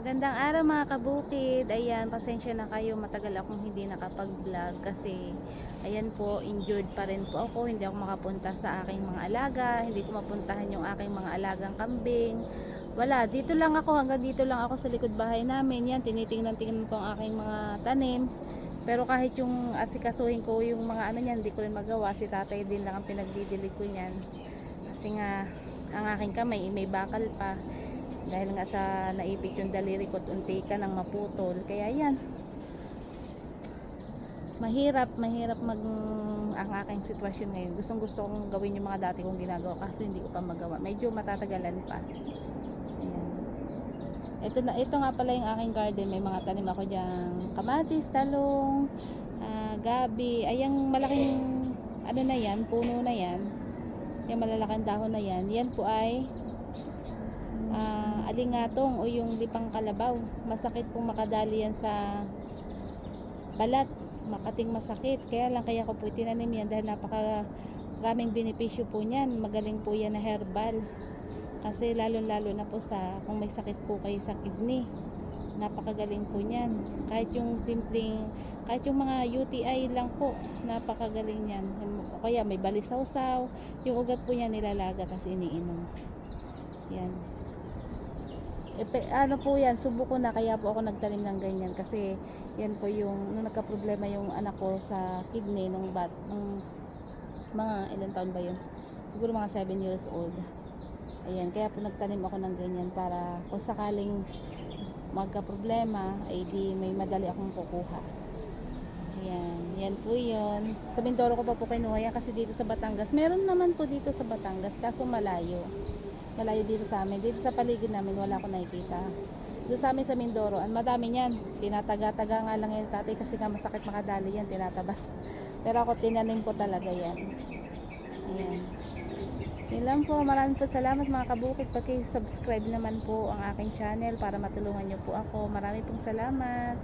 Magandang araw mga kabukid. Ayan, pasensya na kayo. Matagal akong hindi nakapag-vlog kasi ayan po, injured pa rin po ako. Hindi ako makapunta sa aking mga alaga. Hindi ko mapuntahan yung aking mga alagang kambing. Wala, dito lang ako. Hanggang dito lang ako sa likod bahay namin. Yan, tinitingnan-tingnan ko ang aking mga tanim. Pero kahit yung asikasuhin ko yung mga ano niyan, hindi ko rin magawa. Si tatay din lang ang pinagdidilig ko niyan. Kasi nga, ang aking kamay, may bakal pa dahil nga sa naipit yung daliri ko unti ka nang maputol. Kaya yan. Mahirap mahirap mag ang aking sitwasyon ngayon. Gustong gusto kong gawin yung mga dati kong ginagawa kaso hindi ko pa magawa. Medyo matatagalan pa. Ayan. ito na ito nga pala yung aking garden. May mga tanim ako diyan kamatis talong ah, gabi. Ayang malaking ano na yan puno na yan. Yung malalaking dahon na yan. Yan po ay ah, alingatong o yung lipang kalabaw. Masakit pong makadali yan sa balat. Makating masakit. Kaya lang kaya ko po tinanim yan dahil napaka raming benepisyo po niyan. Magaling po yan na herbal. Kasi lalo lalo na po sa kung may sakit po kayo sa kidney. Napakagaling po niyan. Kahit yung simpleng kahit yung mga UTI lang po, napakagaling niyan. O kaya may balisawsaw, yung ugat po niya nilalaga tapos iniinom. Yan. Epe, ano po yan, subo ko na kaya po ako nagtanim ng ganyan kasi yan po yung nung nagka-problema yung anak ko sa kidney nung bat nung mga ilang taon ba yun? Siguro mga 7 years old. Ayan, kaya po nagtanim ako ng ganyan para kung sakaling magka-problema ay di may madali akong kukuha. Ayan, yan po yun. Sa Mindoro ko pa po kinuha yan kasi dito sa Batangas. Meron naman po dito sa Batangas kaso malayo malayo dito sa amin. Dito sa paligid namin, wala akong nakikita. Doon sa amin sa Mindoro, ang madami niyan. Tinataga-taga nga lang yan tatay kasi nga masakit makadali yan, tinatabas. Pero ako tinanim ko talaga yan. Ayan. Yun lang po. Maraming po salamat mga kabukid. Paki-subscribe naman po ang aking channel para matulungan niyo po ako. Maraming pong salamat.